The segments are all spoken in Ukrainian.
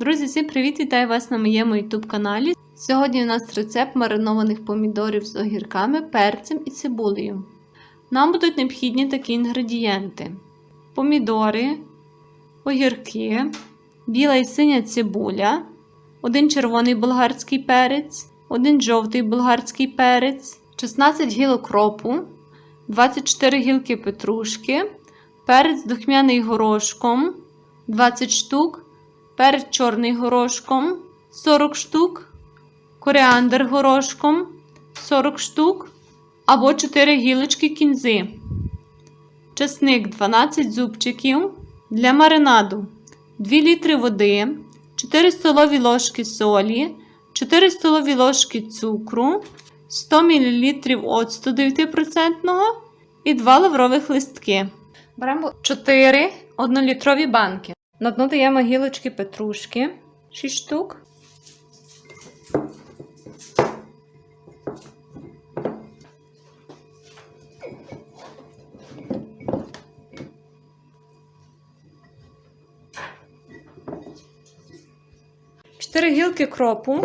Друзі, всім привіт! Вітаю вас на моєму YouTube каналі. Сьогодні у нас рецепт маринованих помідорів з огірками, перцем і цибулею. Нам будуть необхідні такі інгредієнти: помідори, огірки, біла і синя цибуля, один червоний болгарський перець, один жовтий болгарський перець, 16 гілок кропу, 24 гілки петрушки, перець духмяний горошком, 20 штук, перець чорний горошком, 40 штук, коріандр горошком, 40 штук, або 4 гілочки кінзи, чесник 12 зубчиків для маринаду, 2 літри води, 4 столові ложки солі, 4 столові ложки цукру, 100 мл оцту 9% і 2 лаврових листки. Беремо 4 1-літрові банки. На дно даємо гілочки петрушки 6 штук. Чотири гілки кропу.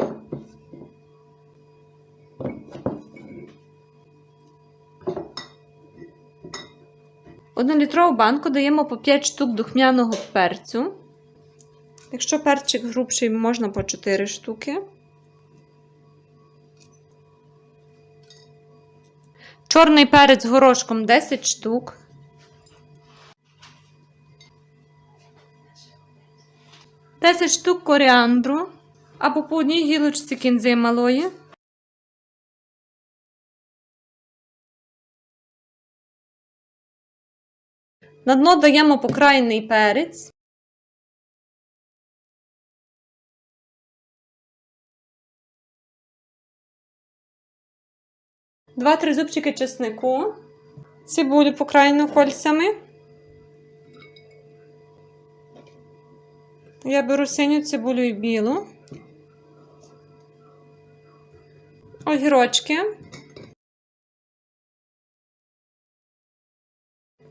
Однолітрову банку даємо по 5 штук духмяного перцю. Якщо перчик грубший, можна по 4 штуки. Чорний перець горошком 10 штук. Десять штук коріандру або по одній гілочці кінзи малої. На дно даємо покраєний перець. Два-три зубчики чеснику, цибулю покраєну кольцями. Я беру синю цибулю і білу, огірочки.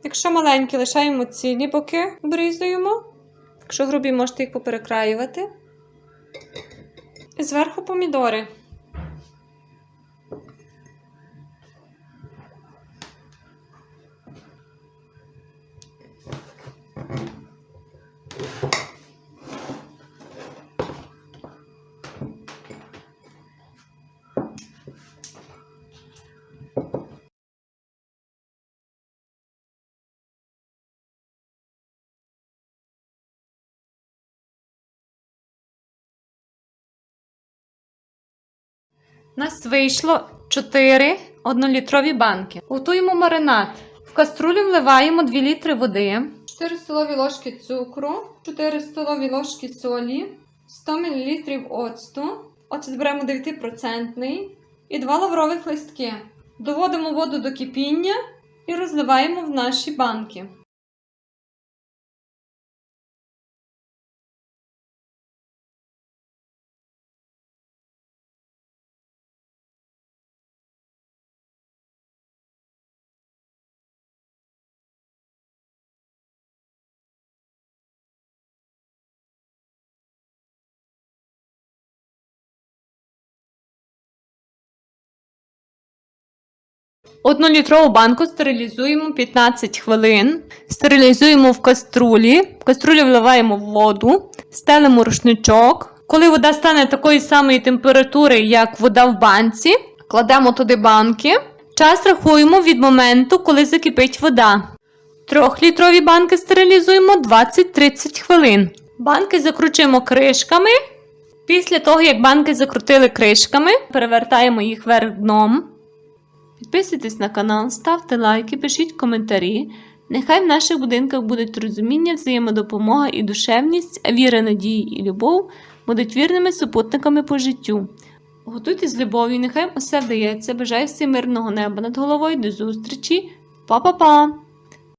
Якщо маленькі, лишаємо цілі боки, обрізуємо. Якщо грубі, можете їх поперекраювати. І зверху помідори. Нас вийшло 4 однолітрові банки. Готуємо маринад. В каструлю вливаємо 2 літри води, 4 столові ложки цукру, 4 столові ложки солі, 100 мл оцту. Оцет беремо 9% і 2 лаврових листки. Доводимо воду до кипіння і розливаємо в наші банки. Однолітрову банку стерилізуємо 15 хвилин. Стерилізуємо в каструлі. В каструлю вливаємо воду, стелимо рушничок. Коли вода стане такої самої температури, як вода в банці, кладемо туди банки. Час рахуємо від моменту, коли закипить вода. Трьохлітрові банки стерилізуємо 20-30 хвилин. Банки закручуємо кришками. Після того, як банки закрутили кришками, перевертаємо їх вверх дном. Підписуйтесь на канал, ставте лайки, пишіть коментарі. Нехай в наших будинках будуть розуміння, взаємодопомога і душевність, а віра, надії і любов будуть вірними супутниками по життю. Готуйтесь з любов'ю, нехай усе вдається. Бажаю всім мирного неба над головою. До зустрічі. Па-па-па!